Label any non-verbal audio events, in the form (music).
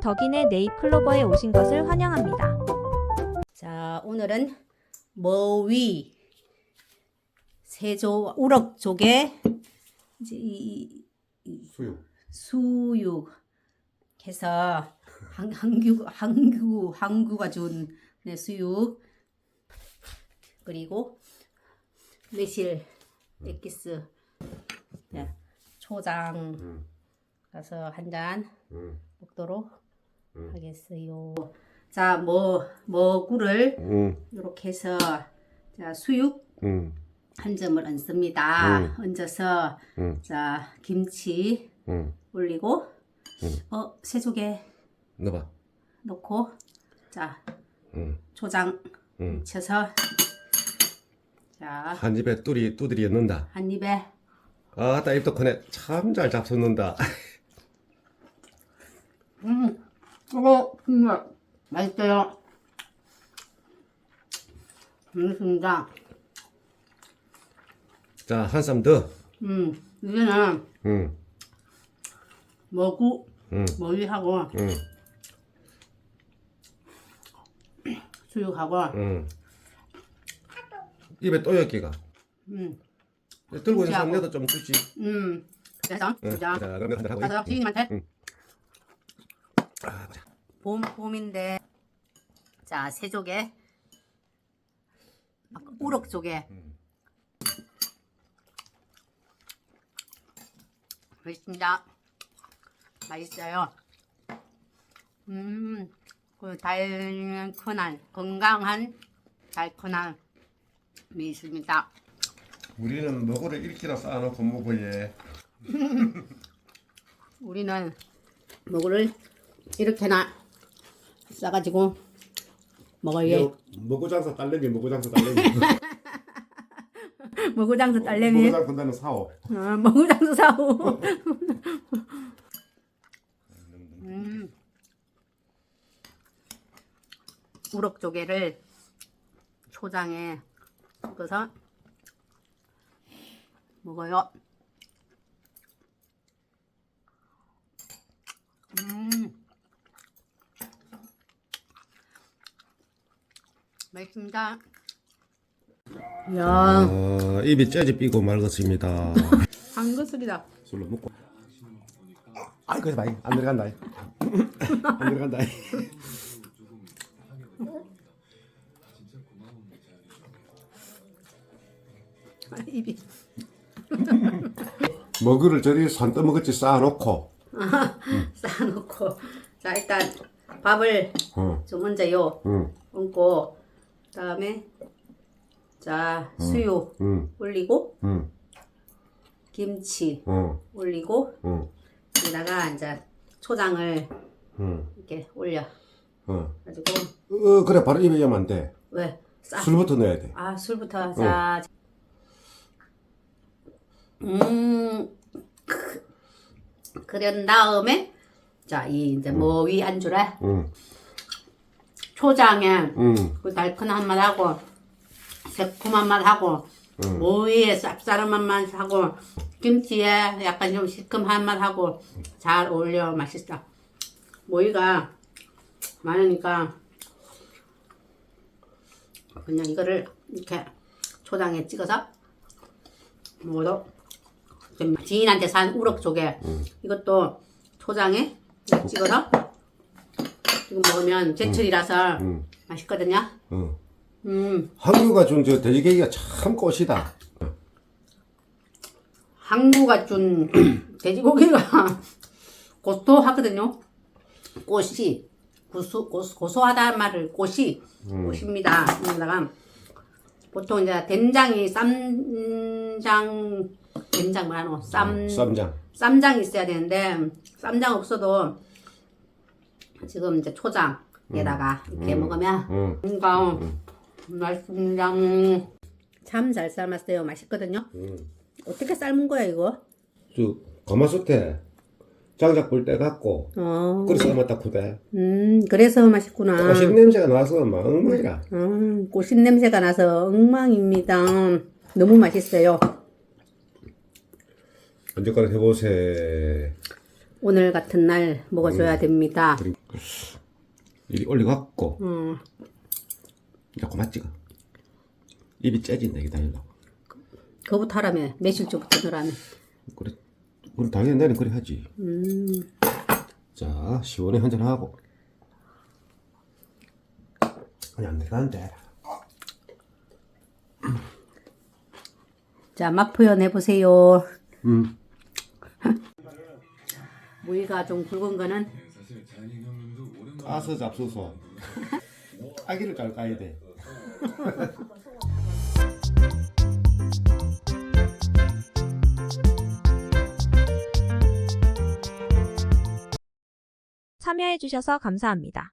덕인의 네잎클로버에 오신 것을 환영합니다. 자, 오늘은 머위 세조 우럭 조개 이제 이, 이 수육. 수육. 해서 한, 한규 한규 한규가 준 네, 수육. 그리고 매실 엑기스. 네, 초장. 음, 가서 한잔 음, 먹도록 음. 하겠어요. 자, 뭐 뭐구를 음, 이렇게 해서 자 수육 음, 한 점을 얹습니다. 음. 얹어서 음, 자 김치 음. 올리고 음. 어 새조개 넣어봐. 넣고 자 음, 초장 음. 쳐서 자 한 입에 뚜리 두드리 넣는다. 한 입에 아따 입도 크네. 참 잘 잡수는다. 음 이거 정말 맛있어요. 맛있습니다. 자, 한쌈 더. 음 이제는 음, 먹고 음, 머리하고 음, 수육하고 음. 입에 또 여기가. 음 들고 있는 사람 김치하고. 내도 좀 주지. 음. 그래서 응. 자 자, 그러면 한잔 하고. 가서 지인님한테 응. 봄 봄인데. 자 새조개. 아까 우럭 조개. 음. 맛있습니다. 맛있어요. 음 그 달큰한 건강한 달큰한 미 있습니다. 우리는 먹으를 1kg 쌓아놓고 먹어야. (laughs) 우리는 먹을 이렇게나 싸가지고 먹어요 먹고 장사 딸내미, 먹고 장사 딸내미. (laughs) 먹으장도 딸내미 먹고 장사 건다는 사오. 어, 먹으장도 사오 음. 우럭 조개를 초장에 찍어서 먹어요. 음. 맛있습니다. 야, 아, 입이 째지 삐고 말겠습니다. 한것술이다. (laughs) 술로 먹고. 아이 그래서 많이 안 들어간다. (laughs) 안 들어간다. 입이. (laughs) 먹이를 저리 산떠먹었지 쌓아놓고. 쌓아놓고 자 일단 밥을 어, 좀 먼저요 응, 얹고 그 다음에 자 수육 응, 올리고 응, 김치 응, 올리고 응, 여기다가 이제 초장을 응, 이렇게 올려 어. 가지고 어, 그래 바로 입에 넣으면 안 돼. 왜? 싹. 술부터 넣어야 돼. 아 술부터 자 음. 그런 다음에 자 이 이제 뭐 위 안주래 응, 초장에 응, 그 달큰한 맛하고 새콤한 맛하고 응. 모이에 쌉싸름한 맛하고 김치에 약간 좀 시큼한 맛하고 잘 어울려 맛있어. 모이가 많으니까 그냥 이거를 이렇게 초장에 찍어서 먹어도 좀 지인한테 산 우럭 조개 이것도 초장에 찍어서 지금 먹으면 제철이라서 응, 맛있거든요. 응. 음, 한국가 준 저 돼지고기가 참 꽃이다. 항구가 준 (clears throat) 돼지고기가 (laughs) 고소하거든요. 꽃이 고소, 고소, 고소하다는 말을 꽃이 꽃입니다. 여기다가 보통 이제 된장이 쌈장 된장 뭐라노 쌈 쌈장. 쌈장이 있어야 되는데 쌈장 없어도 지금 이제 초장에다가 이렇게 먹으면 응, 뭔가 맛있습니다. 참 잘 삶았어요. 맛있거든요. 응. 어떻게 삶은 거야 이거? 저 가마솥에 장작 불때 갖고 어, 끓여 삶았다 쿠대. 음, 그래서 맛있구나. 꽃이 냄새가 나서 막 엉망이라. 음, 꽃신 냄새가 나서 엉망입니다. 너무 맛있어요. 언제까지 해보세. 오늘 같은 날 먹어줘야 됩니다. 그리고 이리 올려갖고. 음, 이렇게 맞지가 입이 째진다 이게 달려 그거부터 하라며. 매실주부터 넣으라며. 그래. 그럼 당연히 나는 그래 하지. 음, 자 시원해 한잔 하고. 아니 안 들어가는데. 자, 맛 표현해보세요. 음 (laughs) 무늬가 좀 굵은 거는 까서 잡수소 아기를 잘 까야 돼 참여해주셔서 감사합니다.